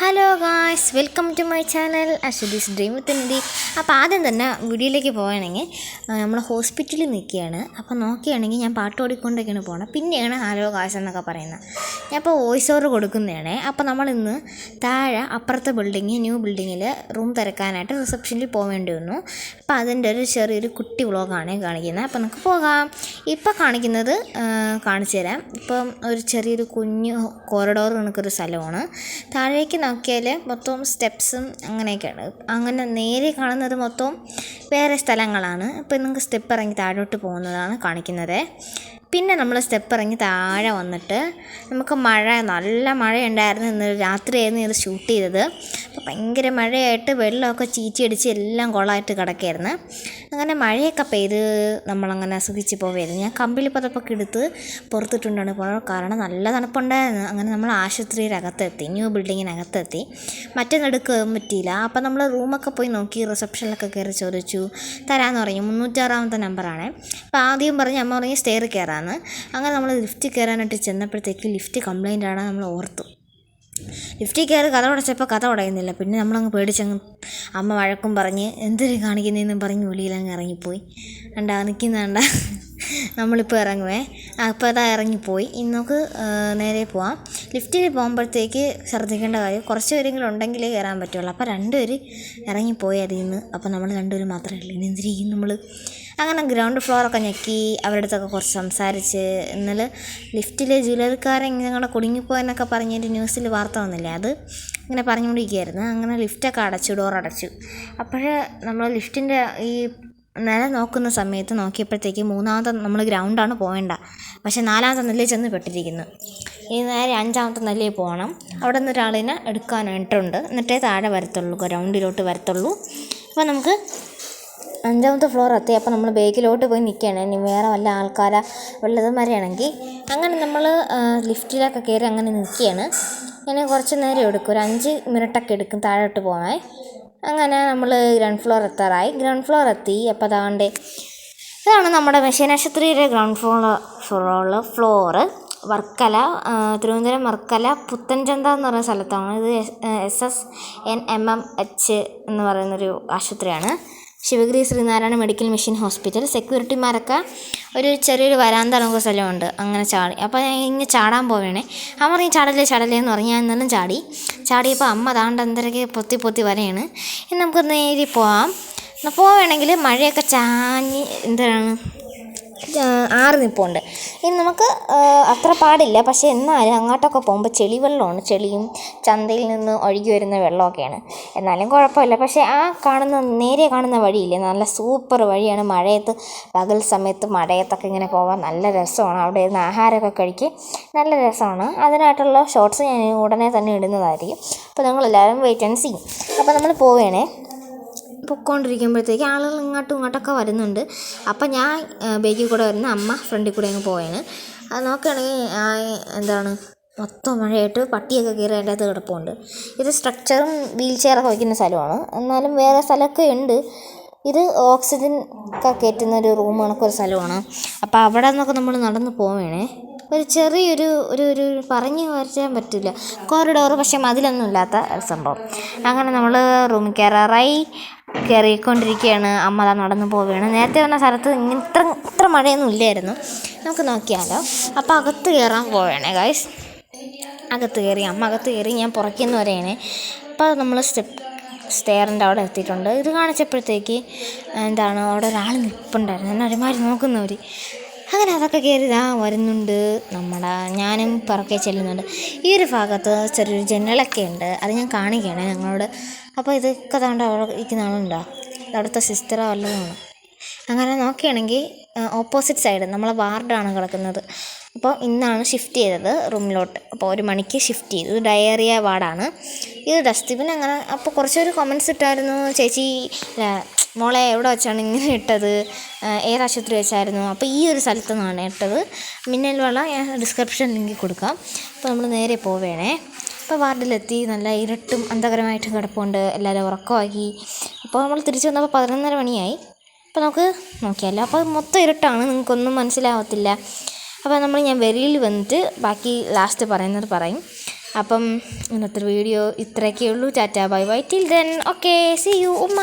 Hello guys welcome to my channel Aswathi's dream with അപ്പോൾ ആദ്യം തന്നെ വീഡിയോയിലേക്ക് പോവുകയാണെങ്കിൽ നമ്മൾ ഹോസ്പിറ്റലിൽ നിൽക്കുകയാണ്. അപ്പോൾ നോക്കുകയാണെങ്കിൽ ഞാൻ പാട്ട് ഓടിക്കൊണ്ടൊക്കെയാണ് പോകണം പിന്നെയാണ് ഹലോ ഗായ്സ് എന്നൊക്കെ പറയുന്നത്. ഞാൻ ഇപ്പോൾ വോയിസ് ഓവർ കൊടുക്കുന്നതാണ്. അപ്പോൾ നമ്മൾ ഇന്ന് താഴെ അപ്പുറത്തെ ബിൽഡിങ് ന്യൂ ബിൽഡിങ്ങിൽ റൂം തിരക്കാനായിട്ട് റിസപ്ഷനിൽ പോകേണ്ടി വന്നു. അപ്പോൾ അതിന്റെ ഒരു ചെറിയൊരു കുട്ടി വ്ളോഗാണ് കാണിക്കുന്നത്. അപ്പോൾ നമുക്ക് പോകാം. ഇപ്പോൾ കാണിക്കുന്നത് കാണിച്ചു തരാം. ഇപ്പം ഒരു ചെറിയൊരു കുഞ്ഞു കോറിഡോർ കണക്കൊരു സ്ഥലമാണ്. താഴേക്ക് നോക്കിയാൽ മൊത്തവും സ്റ്റെപ്സും അങ്ങനെയൊക്കെയാണ്. അങ്ങനെ നേരെ കാണുന്നത് മൊത്തവും വേറെ സ്ഥലങ്ങളാണ്. ഇപ്പം നിങ്ങൾക്ക് സ്റ്റെപ്പ് ഇറങ്ങി താഴോട്ട് പോകുന്നതാണ് കാണിക്കുന്നത്. പിന്നെ നമ്മൾ സ്റ്റെപ്പ് ഇറങ്ങി താഴെ വന്നിട്ട് നമുക്ക് മഴ നല്ല മഴയുണ്ടായിരുന്നു ഇന്ന് രാത്രിയായിരുന്നു ഇത് ഷൂട്ട് ചെയ്തത്. അപ്പോൾ ഭയങ്കര മഴയായിട്ട് വെള്ളമൊക്കെ ചീച്ചിയടിച്ച് എല്ലാം കുളമായിട്ട് കിടക്കായിരുന്നു. അങ്ങനെ മഴയൊക്കെ പെയ്ത് നമ്മളങ്ങനെ സുഖിച്ച് പോവായിരുന്നു. ഞാൻ കമ്പിളി പതപ്പൊക്കെ എടുത്ത് പുറത്തിട്ടുണ്ടാണ് പോകണം കാരണം നല്ല തണുപ്പുണ്ടായിരുന്നു. അങ്ങനെ നമ്മൾ ആശുപത്രിയിലകത്തെത്തി ന്യൂ ബിൽഡിങ്ങിനകത്തെത്തി. മറ്റൊന്നെടുക്കാൻ നടുക്ക് പറ്റിയില്ല. അപ്പോൾ നമ്മൾ റൂമൊക്കെ പോയി നോക്കി റിസപ്ഷനിലൊക്കെ കയറി ചോദിച്ചു. തരാമെന്ന് പറഞ്ഞു. മുന്നൂറ്റാറാമത്തെ നമ്പറാണ്. അപ്പോൾ ആദ്യം പറഞ്ഞ് അമ്മ പറഞ്ഞ് സ്റ്റെയർ കയറാമെന്ന് അങ്ങനെ നമ്മൾ ലിഫ്റ്റ് കയറാനായിട്ട് ചെന്നപ്പോഴത്തേക്ക് ലിഫ്റ്റ് കംപ്ലൈന്റ് ആണ് നമ്മൾ ഓർത്തു. ലിഫ്റ്റിൽ കയറി കഥ ഉടച്ചപ്പോൾ കഥ ഉടയുന്നില്ല. പിന്നെ നമ്മളങ്ങ് പേടിച്ചങ്ങ് അമ്മ വഴക്കും പറഞ്ഞ് എന്തൊരു കാണിക്കുന്നതെന്നും പറഞ്ഞ് വെളിയിലങ്ങ് ഇറങ്ങിപ്പോയി. കണ്ടാ നിൽക്കുന്നുണ്ട നമ്മളിപ്പോൾ ഇറങ്ങുവേ. അപ്പോൾ അതാ ഇറങ്ങിപ്പോയി. ഇനി നമുക്ക് നേരെ പോവാം. ലിഫ്റ്റിൽ പോകുമ്പോഴത്തേക്ക് ശ്രദ്ധിക്കേണ്ട കാര്യം കുറച്ച് പേരെങ്കിലും ഉണ്ടെങ്കിലേ കയറാൻ പറ്റുള്ളൂ. അപ്പോൾ രണ്ടുപേര് ഇറങ്ങിപ്പോയി അതിൽ നിന്ന് അപ്പോൾ നമ്മൾ രണ്ടുപേരും മാത്രമേ ഉള്ളൂ. ഇനി എന്തിരിക്കും നമ്മൾ അങ്ങനെ ഗ്രൗണ്ട് ഫ്ലോറൊക്കെ ഞെക്കി അവരുടെ അടുത്തൊക്കെ കുറച്ച് സംസാരിച്ച് ഇന്നലെ ലിഫ്റ്റിലെ ജ്വല്ലറിക്കാരെ ഇങ്ങനെ കുടുങ്ങിപ്പോയെന്നൊക്കെ പറഞ്ഞൊരു ന്യൂസിൽ വാർത്ത വന്നില്ലേ? അത് ഇങ്ങനെ പറഞ്ഞുകൊണ്ടിരിക്കുകയായിരുന്നു. അങ്ങനെ ലിഫ്റ്റൊക്കെ അടച്ചു ഡോർ അടച്ചു അപ്പോൾ നമ്മൾ ലിഫ്റ്റിന്റെ ഈ നില നോക്കുന്ന സമയത്ത് നോക്കിയപ്പോഴത്തേക്ക് മൂന്നാമത്തെ നമ്മൾ ഗ്രൗണ്ടാണ് പോകേണ്ട പക്ഷേ നാലാമത്തെ നെല്ലിൽ ചെന്ന് പെട്ടിരിക്കുന്നു. ഈ നേരെ അഞ്ചാമത്തെ നെല്ലിൽ പോകണം അവിടെ നിന്ന് ഒരാളിനെ എടുക്കാനായിട്ടുണ്ട് എന്നിട്ടേ താഴെ വരത്തുള്ളൂ ഗ്രൗണ്ടിലോട്ട് വരത്തുള്ളൂ. അപ്പോൾ നമുക്ക് അഞ്ചാമത്തെ ഫ്ലോർ എത്തി. അപ്പോൾ നമ്മൾ ബേക്കിലോട്ട് പോയി നിൽക്കുകയാണ്. ഇനി വേറെ വല്ല ആൾക്കാരാ വല്ലതും വരെയാണെങ്കിൽ അങ്ങനെ നമ്മൾ ലിഫ്റ്റിലൊക്കെ കയറി അങ്ങനെ നിൽക്കുകയാണ്. ഇങ്ങനെ കുറച്ച് നേരം എടുക്കും. ഒരു അഞ്ച് മിനിറ്റൊക്കെ എടുക്കും താഴോട്ട് പോകാൻ. അങ്ങനെ നമ്മൾ ഗ്രൗണ്ട് ഫ്ലോർ എത്താറായി. ഗ്രൗണ്ട് ഫ്ലോർ എത്തി. അപ്പോൾ അതാണ്ട് ഇതാണ് നമ്മുടെ മെഷീനാശുപത്രിയുടെ ground floor floor Varkala Thiruvananthapuram Varkala Puthanchantha എന്ന് പറയുന്ന സ്ഥലത്താണ്. ഇത് S S N M M H എന്ന് പറയുന്നൊരു ആശുപത്രിയാണ്. Sivagiri Sreenarayana medical mission hospital. സെക്യൂരിറ്റിമാരൊക്കെ ഒരു ചെറിയൊരു വരാന്ത നമുക്ക് സ്ഥലമുണ്ട്. അങ്ങനെ ചാടി. അപ്പോൾ ഞാൻ ഇങ്ങനെ ചാടാൻ പോവേണേ. അമ്മ ഈ ചാടലേ ചാടലേ എന്ന് പറഞ്ഞ് ഞാൻ എന്നാലും ചാടി. ചാടിയപ്പോൾ അമ്മ താണ്ട് എന്തരൊക്കെ പൊത്തി പൊത്തി വരെയാണ്. ഇനി നമുക്ക് നേരി പോവാം. എന്നാൽ പോവുകയാണെങ്കിൽ മഴയൊക്കെ ചാഞ്ഞ് എന്താണ്? ആറ് നിൽപ്പുണ്ട് ഇനി നമുക്ക് അത്ര പാടില്ല. പക്ഷേ എന്നാലും അങ്ങോട്ടൊക്കെ പോകുമ്പോൾ ചെളി വെള്ളമാണ് ചെളിയും ചന്തയിൽ നിന്ന് ഒഴുകി വരുന്ന വെള്ളമൊക്കെയാണ്. എന്നാലും കുഴപ്പമില്ല. പക്ഷേ ആ കാണുന്ന നേരെ കാണുന്ന വഴിയില്ലേ നല്ല സൂപ്പർ വഴിയാണ് മഴയത്ത് പകൽ സമയത്ത് മഴയത്തൊക്കെ ഇങ്ങനെ പോകാൻ നല്ല രസമാണ്. അവിടെ ഇരുന്ന് ആഹാരമൊക്കെ കഴിക്കുക നല്ല രസമാണ്. അതിനായിട്ടുള്ള ഷോർട്സ് ഞാൻ ഉടനെ തന്നെ ഇടുന്നതായിരിക്കും. അപ്പോൾ നിങ്ങളെല്ലാവരും വെയിറ്റ് ആൻഡ് സീ അപ്പോൾ നമ്മൾ പോവുകയാണേ പൊക്കോണ്ടിരിക്കുമ്പോഴത്തേക്ക് ആളുകൾ ഇങ്ങോട്ടും ഇങ്ങോട്ടൊക്കെ വരുന്നുണ്ട്. അപ്പം ഞാൻ ബേക്കിൽ കൂടെ വരുന്ന അമ്മ ഫ്രണ്ടിൽ കൂടെ അങ്ങ് പോയാണ് അത് നോക്കുകയാണെങ്കിൽ എന്താണ് മൊത്തം മഴയായിട്ട് പട്ടിയൊക്കെ കയറി അതിന്റെ അകത്ത് കിടപ്പുണ്ട്. ഇത് സ്ട്രക്ചറും വീൽ ചെയറൊക്കെ വയ്ക്കുന്ന സ്ഥലമാണ്. എന്നാലും വേറെ സ്ഥലമൊക്കെ ഉണ്ട്. ഇത് ഓക്സിജൻ ഒക്കെ കയറ്റുന്ന ഒരു റൂം കണക്കൊരു സ്ഥലമാണ്. അപ്പോൾ അവിടെ നിന്നൊക്കെ നമ്മൾ നടന്ന് പോവേണേ. ഒരു ചെറിയൊരു ഒരു ഒരു പറഞ്ഞ് വരച്ചാൻ പറ്റില്ല. കോറിഡോർ പക്ഷേ മതിലൊന്നും ഇല്ലാത്ത സംഭവം. അങ്ങനെ നമ്മൾ റൂമിൽ കയറാറായി. കയറിക്കൊണ്ടിരിക്കുകയാണ് അമ്മ അതാ നടന്നു പോവുകയാണ്. നേരത്തെ വന്ന സ്ഥലത്ത് ഇത്ര ഇത്ര മഴയൊന്നും ഇല്ലായിരുന്നു. നമുക്ക് നോക്കിയാലോ. അപ്പോൾ അകത്ത് കയറാൻ പോവുകയാണ് ഗായ്സ് അകത്ത് കയറി അമ്മ അകത്ത് കയറി ഞാൻ പുറക്കുന്നു വരെയാണ്. അപ്പോൾ നമ്മൾ സ്റ്റെപ്പ് സ്റ്റെയറിന്റെ അവിടെ എത്തിയിട്ടുണ്ട്. ഇത് കാണിച്ചപ്പോഴത്തേക്ക് എന്താണ് അവിടെ ഒരാൾ നിൽപ്പുണ്ടായിരുന്നു എന്നെ ഒരുമാതിരി നോക്കുന്നവർ അങ്ങനെ അതൊക്കെ കയറി ഇതാ വരുന്നുണ്ട് നമ്മുടെ ഞാനും പുറകെ ചെല്ലുന്നുണ്ട്. ഈ ഒരു ഭാഗത്ത് ചെറിയൊരു ജനലൊക്കെ ഉണ്ട്. അത് ഞാൻ കാണിക്കുകയാണ് ഞങ്ങളോട്. അപ്പോൾ ഇതൊക്കെ താണ്ട് അവിടെ ഇരിക്കുന്ന ആളുണ്ടോ? അവിടുത്തെ സിസ്റ്ററോ വല്ലതുമാണ് അങ്ങനെ നോക്കുകയാണെങ്കിൽ ഓപ്പോസിറ്റ് സൈഡ് നമ്മളെ വാർഡാണ് കിടക്കുന്നത്. അപ്പോൾ ഇന്നാണ് ഷിഫ്റ്റ് ചെയ്തത് റൂമിലോട്ട് അപ്പോൾ ഒരു മണിക്ക് ഷിഫ്റ്റ് ചെയ്തു. ഇത് ഡയറിയ വാർഡാണ്. ഇത് ഡസ്റ്റ്ബിൻ അങ്ങനെ അപ്പോൾ കുറച്ചൊരു കമൻസ് ഇട്ടായിരുന്നു. ചേച്ചി മോളെ എവിടെ വെച്ചാണ് ഇങ്ങനെ ഇട്ടത്? ഏതാശുപത്രി വെച്ചായിരുന്നു? അപ്പോൾ ഈ ഒരു സ്ഥലത്തു നിന്നാണ് ഇട്ടത്. മിന്നൽ വള ഞാൻ ഡിസ്ക്രിപ്ഷൻ ലിങ്കിൽ കൊടുക്കാം. അപ്പോൾ നമ്മൾ നേരെ പോവേണേ. അപ്പോൾ വാർഡിലെത്തി നല്ല ഇരുട്ടും അന്ധകരമായിട്ടും കിടപ്പുണ്ട് എല്ലാവരും ഉറക്കമാക്കി. അപ്പോൾ നമ്മൾ തിരിച്ചു വന്നപ്പോൾ പതിനൊന്നര മണിയായി. അപ്പോൾ നമുക്ക് നോക്കിയാലോ അപ്പോൾ മൊത്തം ഇരുട്ടാണ് നിങ്ങൾക്കൊന്നും മനസ്സിലാവത്തില്ല. അപ്പോൾ നമ്മൾ ഞാൻ വെളിയിൽ വന്നിട്ട് ബാക്കി ലാസ്റ്റ് പറയുന്നത് പറയും. അപ്പം ഇന്നത്തെ വീഡിയോ ഇത്രയൊക്കെ ഉള്ളൂ. Tata bye bye. Till then okay see you ഉമ്മ.